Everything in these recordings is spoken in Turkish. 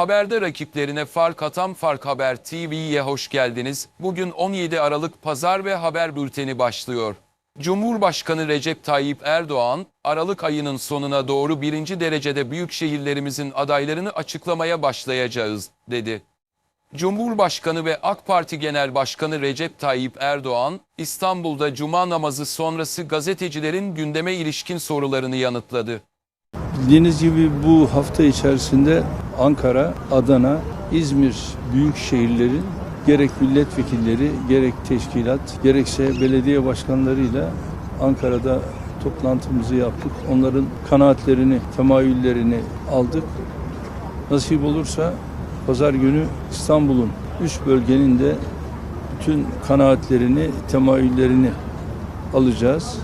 Haberde rakiplerine fark atan Fark Haber TV'ye hoş geldiniz. Bugün 17 Aralık Pazar ve Haber Bülteni başlıyor. Cumhurbaşkanı Recep Tayyip Erdoğan, Aralık ayının sonuna doğru birinci derecede büyük şehirlerimizin adaylarını açıklamaya başlayacağız, dedi. Cumhurbaşkanı ve AK Parti Genel Başkanı Recep Tayyip Erdoğan, İstanbul'da cuma namazı sonrası gazetecilerin gündeme ilişkin sorularını yanıtladı. Bildiğiniz gibi bu hafta içerisinde Ankara, Adana, İzmir büyük şehirlerin gerek milletvekilleri, gerek teşkilat, gerekse belediye başkanlarıyla Ankara'da toplantımızı yaptık. Onların kanaatlerini, temayüllerini aldık. Nasip olursa pazar günü İstanbul'un üç bölgenin de bütün kanaatlerini, temayüllerini alacağız.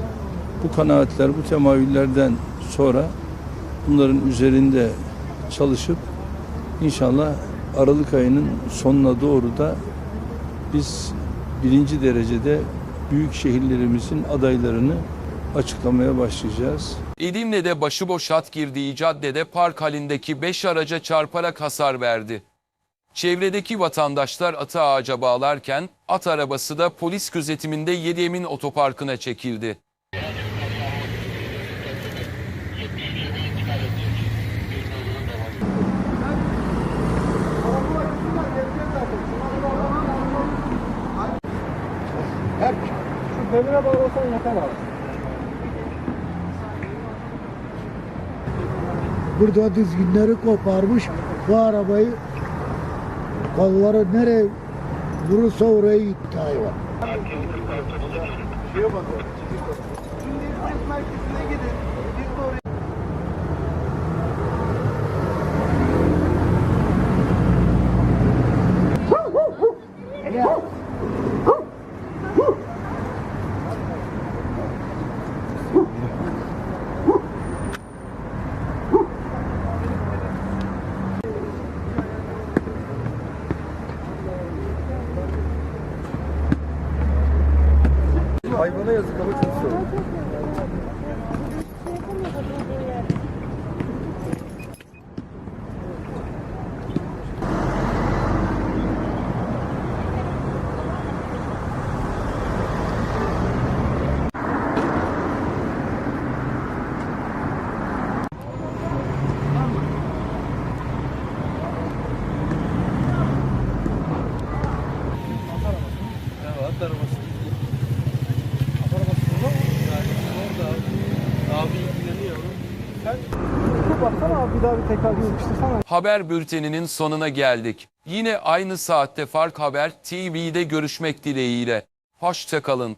Bu kanaatler, bu temayüllerden sonra bunların üzerinde çalışıp inşallah Aralık ayının sonuna doğru da biz birinci derecede büyük şehirlerimizin adaylarını açıklamaya başlayacağız. Edirne'de başıboş at girdiği caddede park halindeki 5 araca çarparak hasar verdi. Çevredeki vatandaşlar atı ağaca bağlarken at arabası da polis gözetiminde Yedyemin otoparkına çekildi. Şu demire bağlasan yeter abi. Burada dizginleri koparmış. Bu arabayı kolları nereye vurursa oraya gitti hayvan. Şeye bak. Şimdi merkezine gidin. Hayvana yazık ama çok zor. Sen abi daha bir tekrar yapıştırsana. Haber bülteninin sonuna geldik. Yine aynı saatte Fark Haber TV'de görüşmek dileğiyle. Hoşçakalın.